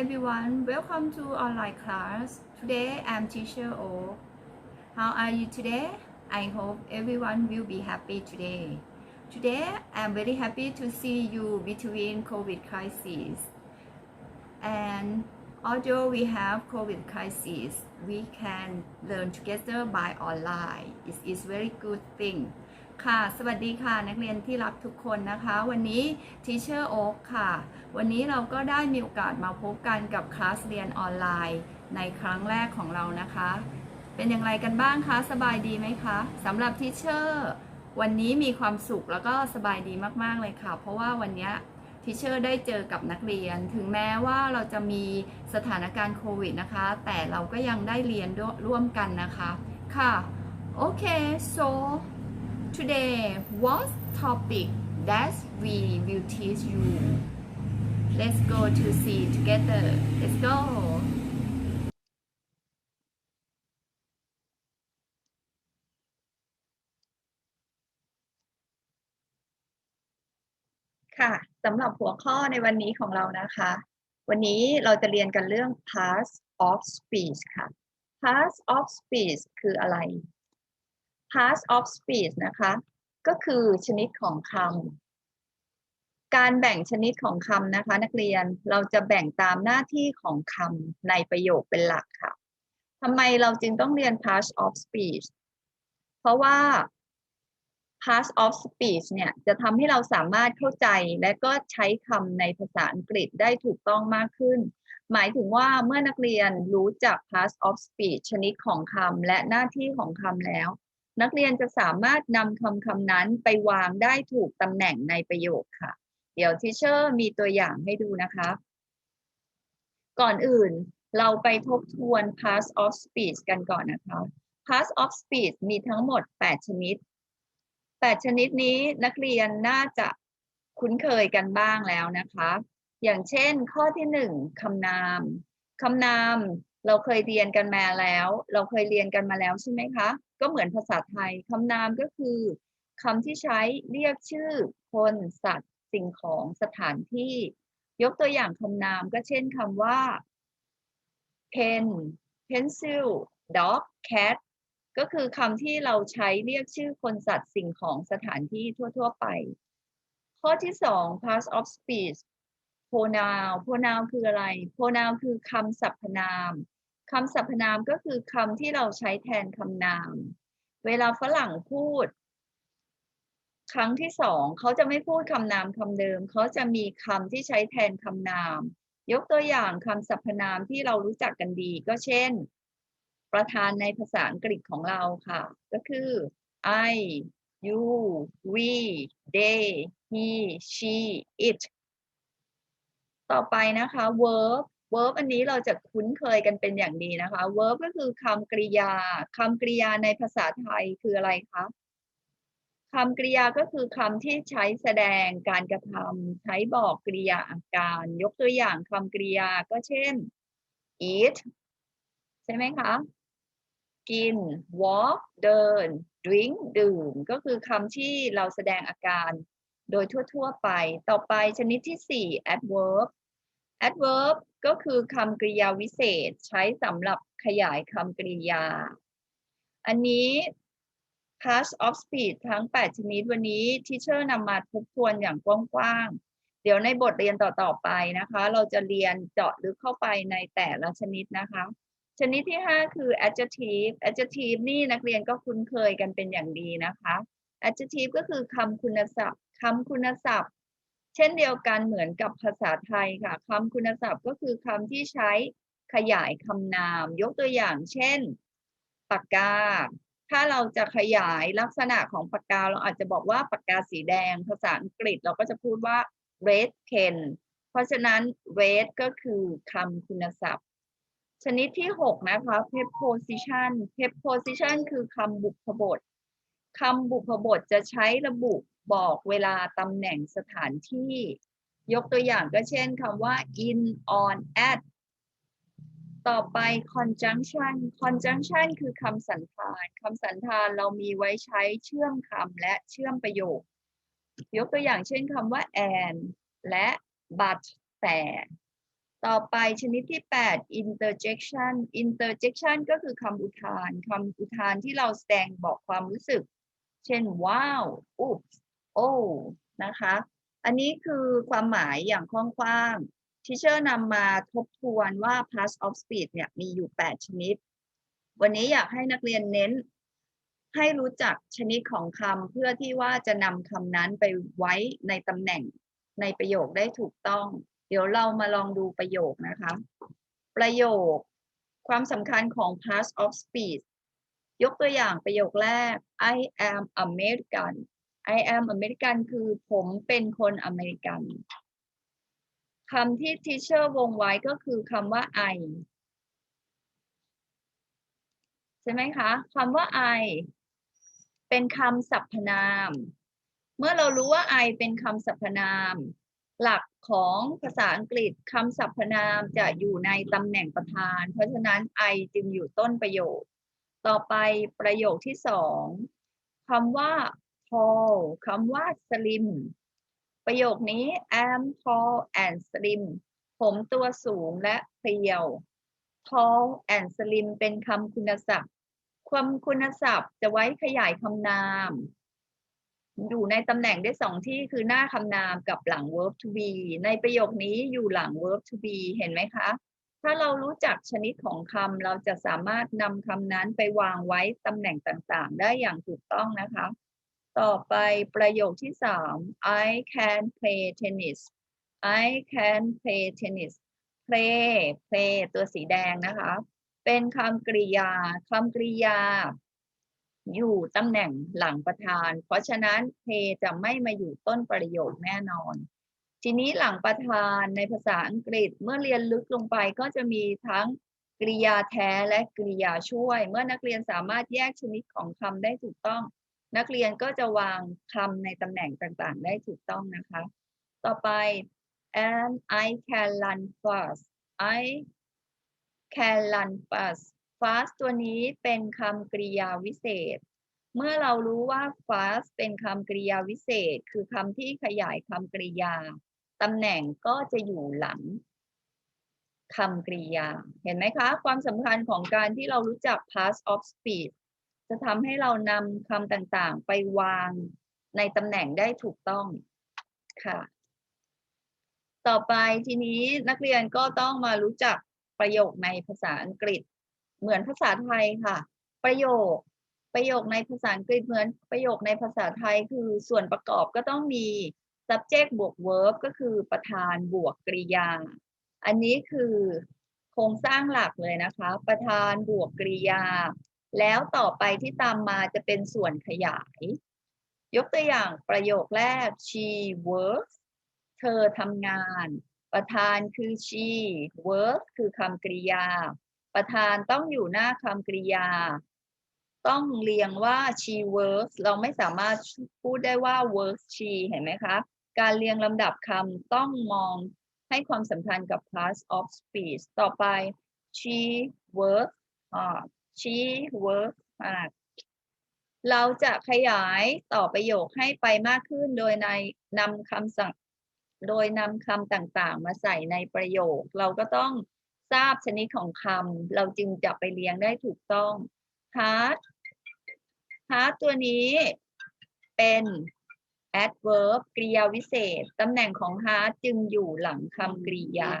everyone. Welcome to online class. Today I'm teacher O. How are you today? I hope everyone will be happy today. Today I'm very happy to see you between COVID crisis. And although we have COVID crisis, we can learn together by online. It is very good thing. ค่ะ สวัสดีค่ะ นักเรียนที่รักทุกคนนะคะ วันนี้ Teacher Oak ค่ะ วันนี้เราก็ได้มีโอกาสมาพบกันกับคลาสเรียนออนไลน์ในครั้งแรกของเรานะคะ เป็นอย่างไรกันบ้างคะ สบายดีไหมคะสำหรับ Teacher วันนี้มีความสุขแล้วก็สบายดีมากๆเลยค่ะ เพราะว่าวันนี้ทีเชอร์ได้เจอกับนักเรียน ถึงแม้ว่าเราจะมีสถานการณ์โควิดนะคะ แต่เราก็ยังได้เรียนร่วมกันนะคะ ค่ะ โอเค so today what topic that we will teach you let's go to see together let's go ค่ะสำหรับหัวข้อในวันนี้ของเรานะคะ วันนี้เราจะเรียนกันเรื่อง parts of speech ค่ะ parts of speech คืออะไร parts of speech นะคะ ก็คือชนิดของคำการแบ่งชนิดของคำนะคะ นักเรียนเราจะแบ่งตามหน้าที่ของคำในประโยคเป็นหลักค่ะทำไมเราจึงต้องเรียน parts of speech เพราะว่า parts of speech เนี่ยจะทำให้เราสามารถเข้าใจและก็ใช้คำในภาษาอังกฤษได้ถูกต้องมากขึ้น หมายถึงว่าเมื่อนักเรียนรู้จัก parts of speech ชนิดของคำและหน้าที่ของคำแล้ว นักเรียนจะสามารถนำคำคำนั้นไปวางได้ถูกตำแหน่งในประโยคค่ะ เดี๋ยวทิเชอร์มีตัวอย่างให้ดูนะคะ ก่อนอื่นเราไปทบทวน parts of speech กันก่อนนะคะ parts of speech มีทั้งหมด 8 ชนิด 8 ชนิดนี้นักเรียนน่าจะคุ้นเคยกันบ้างแล้วนะคะ อย่างเช่นข้อที่หนึ่งคำนามคำนาม เราเคยเรียนกันมาแล้ว เราเคยเรียนกันมาแล้วใช่ไหมคะ ก็เหมือนภาษาไทยคำนามก็คือคำที่ใช้เรียกชื่อคนสัตว์สิ่งของสถานที่ ยกตัวอย่างคำนามก็เช่นคำว่า pen pencil dog cat ก็คือคำที่เราใช้เรียกชื่อคนสัตว์สิ่งของสถานที่ทั่ว ๆ ไป ข้อที่สอง parts of speech pronoun pronoun คืออะไร pronoun คือคำสรรพนามคำสรรพนามก็คือคำที่เราใช้แทนคำนาม เวลาฝรั่งพูด ครั้งที่สองเขาจะไม่พูดคำนามคำเดิม เขาจะมีคำที่ใช้แทนคำนาม ยกตัวอย่างคำสรรพนามที่เรารู้จักกันดี ก็เช่น ประธานในภาษาอังกฤษของเราค่ะ ก็คือ I you we they he she it ต่อไปนะคะ verb verb อันนี้เราจะคุ้นเคยกันเป็นอย่างดีนะคะ verb ก็คือคำกริยาคำกริยาในภาษาไทยคืออะไรคะคำกริยาก็คือคำที่ใช้แสดงการกระทำใช้บอกกริยาอาการ ยกตัวอย่างคำกริยาก็เช่น eat ใช่ไหมคะกิน walk เดิน drink ดื่ม ก็คือคำที่เราแสดงอาการโดยทั่ว ๆ ไป ต่อไปชนิดที่ 4 adverb adverb ก็คือคำกริยาวิเศษใช้สำหรับขยายคำกริยา อันนี้ class of speech ทั้ง 8 ชนิดวันนี้ที่เชอร์นำมาทบทวนอย่างกว้างๆ เดี๋ยวในบทเรียนต่อ ๆ ไปนะคะ เราจะเรียนเจาะลึกเข้าไปในแต่ละชนิดนะคะ ชนิดที่ 5 คือ adjective adjective นี่นักเรียนก็คุ้นเคยกันเป็นอย่างดีนะคะ adjective ก็คือคำคุณศัพท์คำคุณศัพท์ ช่นเดียวกันเหมือนกับภาษาไทยค่ะคำคุณศัพท์ก็คือคำที่ใช้ขยายคำนาม ยกตัวอย่าง เช่น ปากกา ถ้าเราจะขยายลักษณะของปากกา เราอาจจะบอกว่าปากกาสีแดง ภาษาอังกฤษเราก็จะพูดว่า red pen เพราะฉะนั้น red ก็คือคำคุณศัพท์ ชนิดที่ 6 นะคะ preposition preposition คือคำบุพบทคำบุพบทจะใช้ระบุ บอกเวลาตำแหน่งสถานที่ ยกตัวอย่างก็เช่นคำว่า in on at ต่อไป conjunction conjunction คือคำสันธานคำสันธานเรามีไว้ใช้เชื่อมคำและเชื่อมประโยค ยกตัวอย่างเช่นคำว่า and และ but แต่ ต่อไปชนิดที่ 8 interjection interjection ก็คือคำอุทานคำอุทานที่เราแสดงบอกความรู้สึก เช่น ว้าว อุ๊บ โอ้นะคะ อันนี้คือความหมายอย่างกว้างๆที่เชอร์นำมาทบทวนว่า past of speech เนี่ยมีอยู่ 8 ชนิด วันนี้อยากให้นักเรียนเน้น ให้รู้จักชนิดของคำเพื่อที่ว่าจะนำคำนั้นไปไว้ในตำแหน่งในประโยคได้ถูกต้อง เดี๋ยวเรามาลองดูประโยคนะคะ ประโยค ความสำคัญของ past of speech ยกตัวอย่างประโยคแรก I am American I am American คือผมเป็นคนอเมริกันคำที่ teacher วงไว้ก็คือคำว่า I ใช่ไหมคะคำว่า I เป็นคำสรรพนาม เมื่อเรารู้ว่า I เป็นคำสรรพนาม หลักของภาษาอังกฤษคำสรรพนามจะอยู่ในตำแหน่งประธาน เพราะฉะนั้น I จึงอยู่ต้นประโยค ต่อไปประโยคที่สองคำว่า tall คำว่า slim ประโยคนี้ am tall and slim ผมตัวสูงและเพรียว tall and slim เป็นคำคุณศัพท์ ความคุณศัพท์จะไว้ขยายคำนาม อยู่ในตำแหน่งได้สองที่คือหน้าคำนามกับหลัง verb to be ในประโยคนี้อยู่หลัง verb to be เห็นไหมคะ ถ้าเรารู้จักชนิดของคำเราจะสามารถนำคำนั้นไปวางไว้ตำแหน่งต่างๆ ได้อย่างถูกต้องนะคะ ต่อไปประโยคที่สาม I can play tennis I can play tennis play play ตัวสีแดงนะคะ เป็นคำกริยาคำกริยา อยู่ตำแหน่งหลังประธาน เพราะฉะนั้น play จะไม่มาอยู่ต้นประโยคแน่นอน ทีนี้หลังประธานในภาษาอังกฤษเมื่อเรียนลึกลงไปก็จะมีทั้งกริยาแท้และกริยาช่วย เมื่อนักเรียนสามารถแยกชนิดของคำได้ถูกต้อง นักเรียนก็จะวางคำในตำแหน่งต่างๆ ได้ถูกต้องนะคะ ต่อไป and I can run fast I can run fast fast ตัวนี้เป็นคำกริยาวิเศษ เมื่อเรารู้ว่า fast เป็นคำกริยาวิเศษ คือคำที่ขยายคำกริยาตำแหน่งก็จะอยู่หลังคำกริยา เห็นไหมคะ ความสำคัญของการที่เรารู้จัก past of speech จะทำให้เรานำคำต่างๆ ไปวางในตำแหน่งได้ถูกต้องค่ะ ต่อไปทีนี้นักเรียนก็ต้องมารู้จักประโยคในภาษาอังกฤษ เหมือนภาษาไทยค่ะ ประโยคประโยคในภาษาอังกฤษเหมือนประโยคในภาษาไทยคือส่วนประกอบก็ต้องมี subject บวก verb ก็คือประธานบวกกริยา อันนี้คือโครงสร้างหลักเลยนะคะ ประธานบวกกริยา แล้วต่อไปที่ตามมาจะเป็นส่วนขยาย ยกตัวอย่างประโยคแรก she works เธอทำงาน ประธานคือ she works คือคำกริยา ประธานต้องอยู่หน้าคำกริยา ต้องเรียงว่า she works เราไม่สามารถพูดได้ว่า works she เห็นไหมคะ การเรียงลำดับคำต้องมองให้ความสำคัญกับ past of speech ต่อไป she works hard she works hard เราจะขยายต่อประโยคให้ไปมากขึ้นโดยในนำคำสั่งโดยนำคำต่างๆ มาใส่ในประโยค เราก็ต้องทราบชนิดของคำเราจึงจะไปเรียงได้ถูกต้อง hard hard ตัวนี้เป็น adverb กริยาวิเศษ ตำแหน่งของ hard จึงอยู่หลังคำกริยา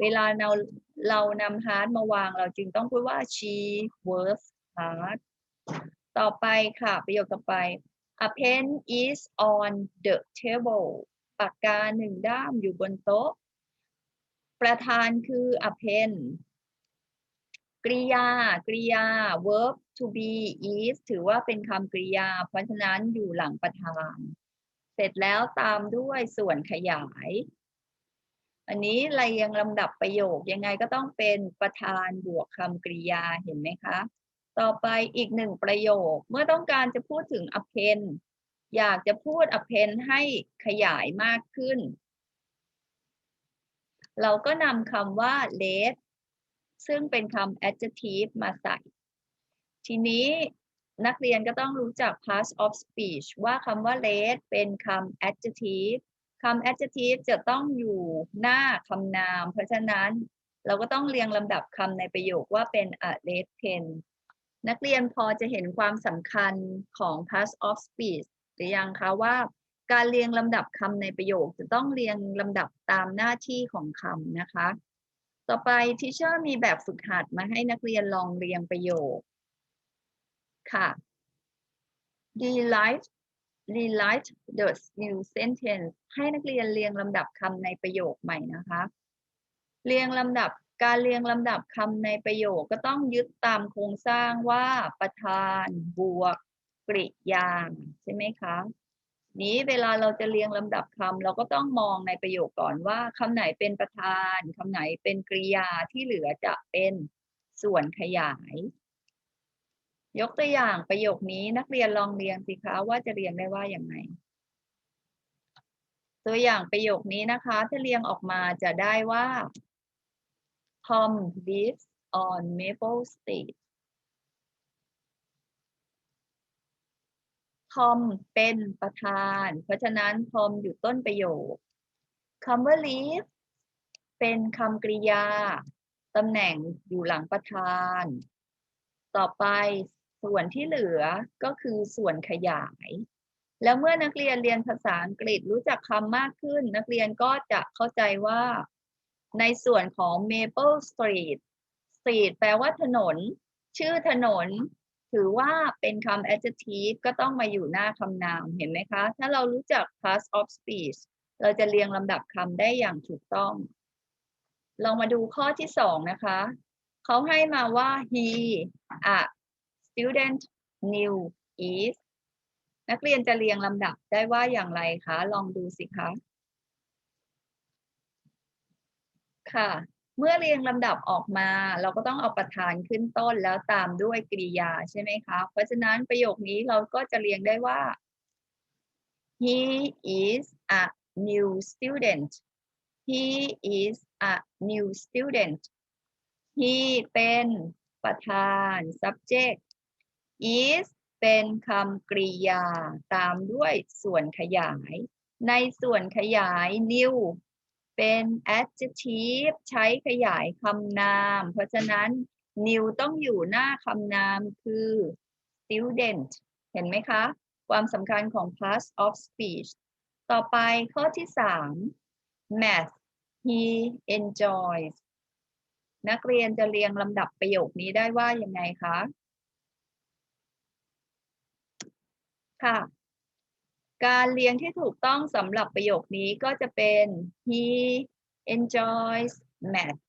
เวลาเรา เรานำ hard มาวางเราจึงต้องพูดว่า she works hard ต่อไปค่ะประโยคต่อไป a pen is on the table ปากกาหนึ่งด้ามอยู่บนโต๊ะ ประธานคือ a pen กริยากริยา verb to be is ถือว่าเป็นคำกริยา เพราะฉะนั้นอยู่หลังประธาน เสร็จแล้วตามด้วยส่วนขยาย อันนี้เรียงลำดับประโยคยังไงก็ต้องเป็นประธานบวกคำกริยาเห็นไหมคะ ต่อไปอีกหนึ่งประโยคเมื่อต้องการจะพูดถึง append อยากจะพูด append ให้ขยายมากขึ้น เราก็นำคำว่า let ซึ่งเป็นคำ adjective มาใส่ ทีนี้นักเรียนก็ต้องรู้จัก past of speech ว่าคำว่า let เป็นคำ adjective คำ adjective จะต้องอยู่หน้าคำนาม เพราะฉะนั้นเราก็ต้องเรียงลำดับคำในประโยคว่าเป็น a red pen นักเรียนพอจะเห็นความสำคัญของ past of speech หรือยังคะว่าการเรียงลำดับคำในประโยคจะต้องเรียงลำดับตามหน้าที่ของคำนะคะ ต่อไปทีเชอร์มีแบบฝึกหัดมาให้นักเรียนลองเรียงประโยคค่ะ delight rewrite the new sentence ให้นักเรียนเรียงลำดับคำในประโยคใหม่นะคะ เรียงลำดับการเรียงลำดับคำในประโยคก็ต้องยึดตามโครงสร้างว่าประธานบวกกริยาใช่ไหมคะนี้เวลาเราจะเรียงลำดับคำเราก็ต้องมองในประโยคก่อนว่าคำไหนเป็นประธานคำไหนเป็นกริยาที่เหลือจะเป็นส่วนขยาย ยกตัวอย่างประโยคนี้นักเรียนลองเรียงสิคะว่าจะเรียงได้ว่าอย่างไง ตัวอย่างประโยคนี้นะคะ ถ้าเรียงออกมาจะได้ว่า Tom lives on Maple Street ทอมเป็นประธาน เพราะฉะนั้นทอมอยู่ต้นประโยคคำว่า live เป็นคำกริยาตำแหน่งอยู่หลังประธาน ต่อไปส่วนที่เหลือก็คือส่วนขยาย แล้วเมื่อนักเรียนเรียนภาษาอังกฤษรู้จักคำมากขึ้น นักเรียนก็จะเข้าใจว่าในส่วนของ Maple Street Street แปลว่าถนน ชื่อถนน ถือว่าเป็นคำ adjective ก็ต้องมาอยู่หน้าคำนามเห็นไหมคะ ถ้าเรารู้จัก past of speech เราจะเรียงลำดับคำได้อย่างถูกต้อง ลองมาดูข้อที่สองนะคะ เขาให้มาว่า he a student new is นักเรียนจะเรียงลำดับได้ว่าอย่างไรคะ ลองดูสิคะ ค่ะ เมื่อเรียงลำดับออกมา เราก็ต้องเอาประธานขึ้นต้นแล้วตามด้วยกริยาใช่ไหมคะ เพราะฉะนั้นประโยคนี้เราก็จะเรียงได้ว่า he is a new student he is a new student he เป็นประธาน subject is เป็นคำกริยาตามด้วยส่วนขยาย ในส่วนขยาย new เป็น adjective ใช้ขยายคำนาม เพราะฉะนั้น new ต้องอยู่หน้าคำนามคือ student เห็นไหมคะ ความสำคัญของ past of speech ต่อไปข้อที่ 3 math he enjoys นักเรียนจะเรียงลำดับประโยคนี้ได้ว่ายังไงคะ ค่ะ การเรียงที่ถูกต้องสำหรับประโยคนี้ก็จะเป็น he enjoys math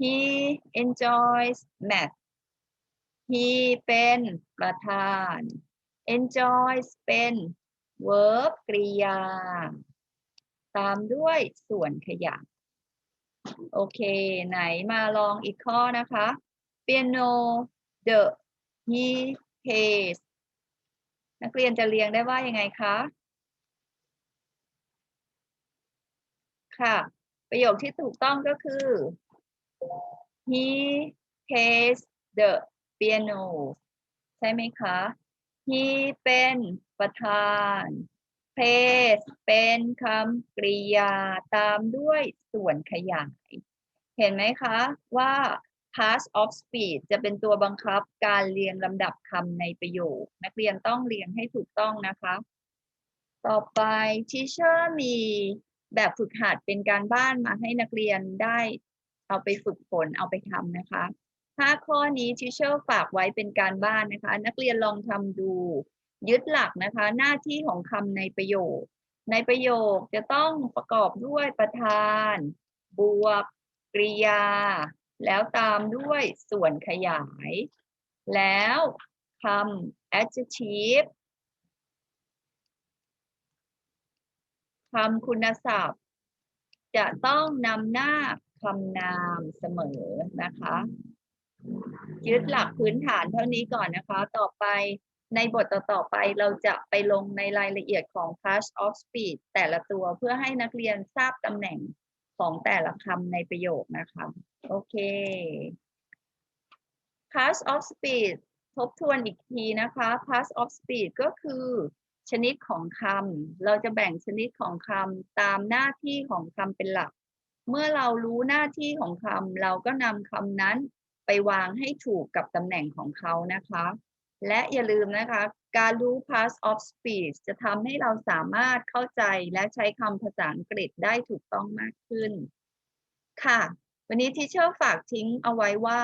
he enjoys math he เป็นประธาน enjoys เป็น verb กริยา ตามด้วยส่วนขยายโอเค ไหนมาลองอีกข้อนะคะ piano the he plays นักเรียนจะเรียงได้ว่ายังไงคะ ค่ะ ประโยคที่ถูกต้องก็คือ he plays the piano ใช่ไหมคะ he เป็นประธาน plays เป็นคำกริยาตามด้วยส่วนขยาย เห็นไหมคะว่า past of speech จะเป็นตัวบังคับการเรียงลำดับคำในประโยค นักเรียนต้องเรียงให้ถูกต้องนะคะ ต่อไป teacher มีแบบฝึกหัดเป็นการบ้านมาให้นักเรียนได้เอาไปฝึกฝนเอาไปทำนะคะถ้าข้อนี้ teacher ฝากไว้เป็นการบ้านนะคะ นักเรียนลองทำดู ยึดหลักนะคะ หน้าที่ของคำในประโยค ในประโยคจะต้องประกอบด้วยประธาน บวก กริยา แล้วตามด้วยส่วนขยาย แล้วคำ adjective คำคุณศัพท์ จะต้องนำหน้าคำนามเสมอนะคะยึดหลักพื้นฐานเท่านี้ก่อนนะคะ ต่อไปในบทต่อๆไปเราจะไปลงในรายละเอียดของ past of speech แต่ละตัวเพื่อให้นักเรียนทราบตำแหน่งของแต่ละคำในประโยคนะคะ โอเค past of speech ทบทวนอีกทีนะคะ past of speech ก็คือ ชนิดของคำ เราจะแบ่งชนิดของคำตามหน้าที่ของคำเป็นหลัก เมื่อเรารู้หน้าที่ของคำเราก็นำคำนั้นไปวางให้ถูกกับตำแหน่งของเขานะคะ และอย่าลืมนะคะ การรู้ past of speech จะทำให้เราสามารถเข้าใจและใช้คำภาษาอังกฤษได้ถูกต้องมากขึ้น ค่ะ วันนี้ทีเชอร์ฝากทิ้งเอาไว้ว่า